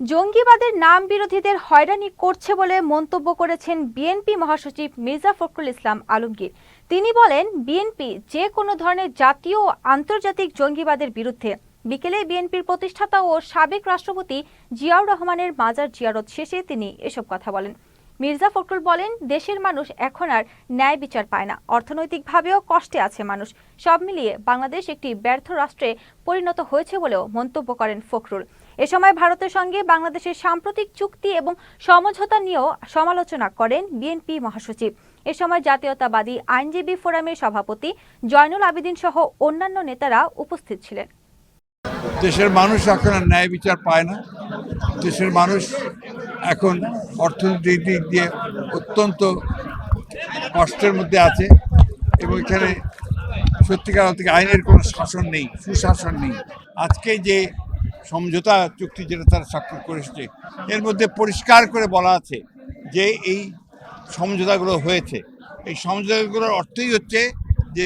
জঙ্গিবাদের নাম বিরোধীদের হয়রানি করছে বলে মন্তব্য করেছেন বিএনপি মহাসচিব মির্জা ফখরুল ইসলাম আলমগীর। তিনি বলেন, বিএনপি যে কোনো ধরনের জাতীয় ও আন্তর্জাতিক জঙ্গিবাদের বিরুদ্ধে বিকেলে বিএনপির প্রতিষ্ঠাতা ও সাবেক রাষ্ট্রপতি জিয়াউর রহমানের মাজার জিয়ারত শেষে তিনি এসব কথা বলেন। মির্জা ফখরুল বলেন, দেশের মানুষ এখন আর ন্যায় বিচার পায় না। অর্থনৈতিকভাবেও কষ্টে আছে মানুষ। সব মিলিয়ে বাংলাদেশ একটি ব্যর্থ রাষ্ট্রে পরিণত হয়েছে বলেও মন্তব্য করেন ফখরুল। এ সময় ভারতের সঙ্গে বাংলাদেশের সাম্প্রতিক চুক্তি এবং সমঝোতা নিয়েও সমালোচনা করেন বিএনপি মহাসচিব। এ সময় জাতীয়তাবাদী আইনজীবী ফোরামের সভাপতি জয়নুল আবেদিন সহ অন্যান্য নেতারা উপস্থিত ছিলেন। দেশের মানুষ এখন ন্যায় বিচার পায় না। দেশের মানুষ এখন অর্থনৈতিক দিক দিয়ে অত্যন্ত কষ্টের মধ্যে আছে এবং এখানে সত্যিকার অর্থে আইনের কোনো শাসন নেই, সুশাসন নেই। আজকে যে সমঝোতা চুক্তি যেটা তারা স্বাক্ষর করেছে এর মধ্যে পরিষ্কার করে বলা আছে যে এই সমঝোতাগুলো হয়েছে। এই সমঝোতাগুলোর অর্থই হচ্ছে যে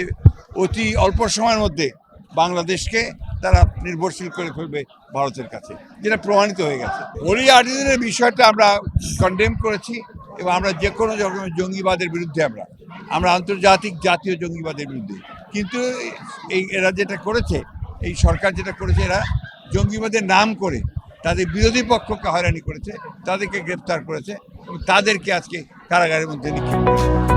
অতি অল্প সময়ের মধ্যে বাংলাদেশকে তারা নির্ভরশীল করে ফেলবে ভারতের কাছে, যেটা প্রমাণিত হয়ে গেছে। হোলি আর্টিজেনের বিষয়টা আমরা কন্ডেম করেছি এবং আমরা যে কোনো রকমের জঙ্গিবাদের বিরুদ্ধে আমরা আমরা আন্তর্জাতিক জাতীয় জঙ্গিবাদের বিরুদ্ধে। কিন্তু এই এরা যেটা করেছে, এই সরকার যেটা করেছে, এরা জঙ্গিবাদের নাম করে তাদের বিরোধী পক্ষকে হয়রানি করেছে, তাদেরকে গ্রেপ্তার করেছে এবং তাদেরকে আজকে কারাগারের মধ্যে নিক্ষেপ করেছে।